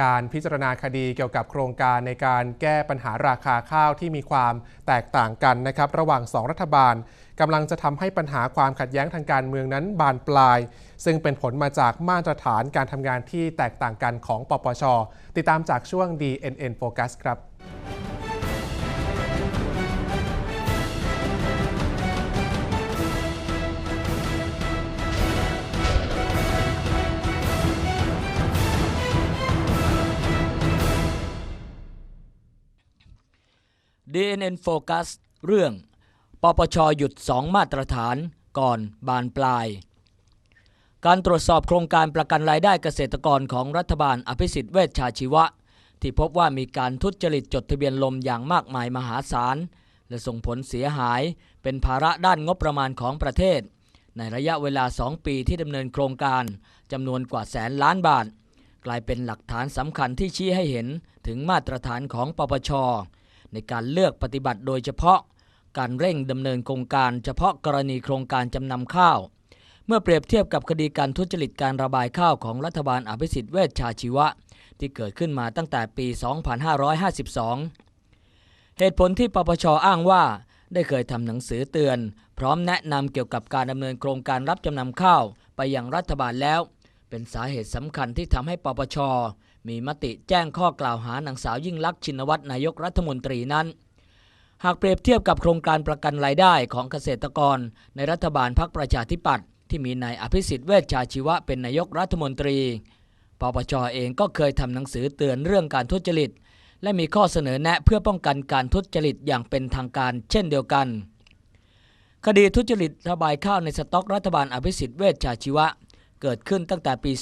การพิจารณาคดีเกี่ยวกับโครงการในการแก้ปัญหาราคาข้าวที่มีความแตกต่างกันนะครับระหว่าง 2 รัฐบาลกำลังจะทำให้ปัญหาความขัดแย้งทางการเมืองนั้นบานปลาย ซึ่งเป็นผลมาจากมาตรฐานการทำงานที่แตกต่างกันของปปช ติดตามจากช่วง DNN Focus ครับ DNN Focus เรื่อง ปปชหยุด 2 มาตรฐานก่อนบานปลาย การตรวจสอบโครงการประกันรายได้เกษตรกรของรัฐบาลอภิสิทธิ์เวชชาชีวะ ที่พบว่ามีการทุจริตจดทะเบียนลมอย่างมากมายมหาศาล และส่งผลเสียหายเป็นภาระด้านงบประมาณของประเทศ ในระยะเวลา 2 ปีที่ดำเนินโครงการจำนวนกว่าแสนล้านบาท กลายเป็นหลักฐานสำคัญที่ชี้ให้เห็นถึงมาตรฐานของปปช ในการเลือกปฏิบัติโดยเฉพาะการเร่งดำเนินโครงการเฉพาะกรณีโครงการจำนำข้าว เมื่อเปรียบเทียบกับคดีการทุจริตการระบายข้าวของรัฐบาลอภิสิทธิ์เวชชาชีวะ ที่เกิดขึ้นมาตั้งแต่ปี 2552 เหตุผลที่ปปชอ้างว่า ได้เคยทำหนังสือเตือน พร้อมแนะนำเกี่ยวกับการดำเนินโครงการรับจำนำข้าวไปยังรัฐบาลแล้ว เป็นสาเหตุสำคัญที่ทำให้ปปชมีมติแจ้งข้อกล่าวหานางสาวยิ่งลักษณ์ชินวัตรนายกรัฐมนตรีนั้น หากเปรียบเทียบกับโครงการประกันรายได้ของเกษตรกร ในรัฐบาลพรรคประชาธิปัตย์ที่มีนายอภิสิทธิ์เวชชาชีวะเป็นนายกรัฐมนตรี ปปชเองก็เคยทำหนังสือเตือนเรื่องการทุจริต และมีข้อเสนอแนะเพื่อป้องกันการทุจริตอย่างเป็นทางการเช่นเดียวกัน คดีทุจริตระบายข้าวในสต็อกรัฐบาลอภิสิทธิ์เวชชาชีวะ เกิดขึ้นตั้งแต่ปี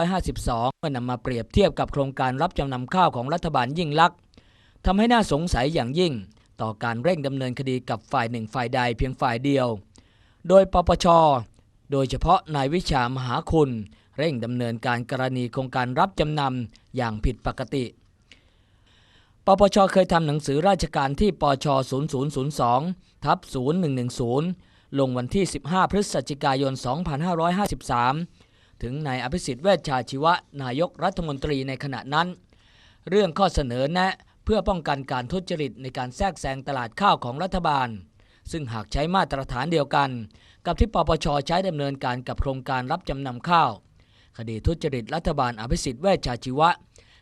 2552 เมื่อนำมาเปรียบเทียบกับโครงการรับจำนำข้าวของรัฐบาลยิ่งลักษณ์ทำให้น่าสงสัยอย่างยิ่ง ต่อการเร่งดำเนินคดีกับฝ่ายหนึ่งฝ่ายใดเพียงฝ่ายเดียว โดยปปช โดยเฉพาะนายวิชามหาคุณ เร่งดำเนินการกรณีโครงการรับจำนำอย่างผิดปกติ ปปชเคยทำหนังสือราชการที่ปช0002ทับ0110 ลงวันที่ 15 พฤศจิกายน 2553 ถึงนายอภิสิทธิ์เวชชาชีวะ นายกรัฐมนตรีในขณะนั้น เรื่องข้อเสนอแนะเพื่อป้องกันการทุจริตในการแทรกแซงตลาดข้าวของรัฐบาล ซึ่งหากใช้มาตรฐานเดียวกัน กับที่ปปชใช้ดำเนินการกับโครงการรับจำนำข้าว คดีทุจริตรัฐบาลอภิสิทธิ์เวชชาชีวะ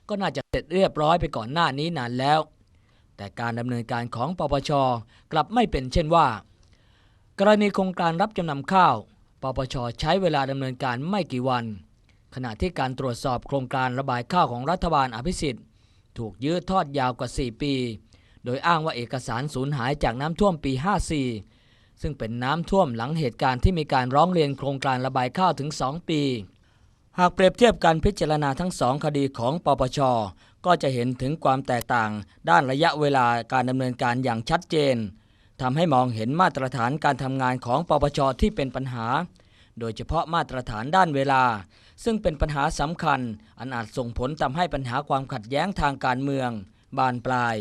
ก็น่าจะเสร็จเรียบร้อยไปก่อนหน้านี้นานแล้ว แต่การดำเนินการของปปชกลับไม่เป็นเช่นว่า กรณีโครงการรับจำนำข้าว ปปชใช้เวลาดำเนินการไม่กี่วัน ขณะที่การตรวจสอบโครงการระบายข้าวของรัฐบาลอภิสิทธิ์ ถูกยื้อทอดยาวกว่า 4 ปี โดยอ้างว่าเอกสารสูญหายจากน้ำท่วมปี 54 ซึ่งเป็นน้ำท่วมหลังเหตุการณ์ที่มีการร้องเรียนโครงการระบายข้าวถึง 2 ปี หากเปรียบเทียบการพิจารณาทั้งสองคดีของปปช ก็จะเห็นถึงความแตกต่าง ด้านระยะเวลาการดำเนินการอย่างชัดเจน ทำให้มองเห็นมาตรฐานการทำงานของปปชที่เป็นปัญหา โดยเฉพาะมาตรฐานด้านเวลา ซึ่งเป็นปัญหาสำคัญ อันอาจส่งผลทำให้ปัญหาความขัดแย้งทางการเมือง บานปลาย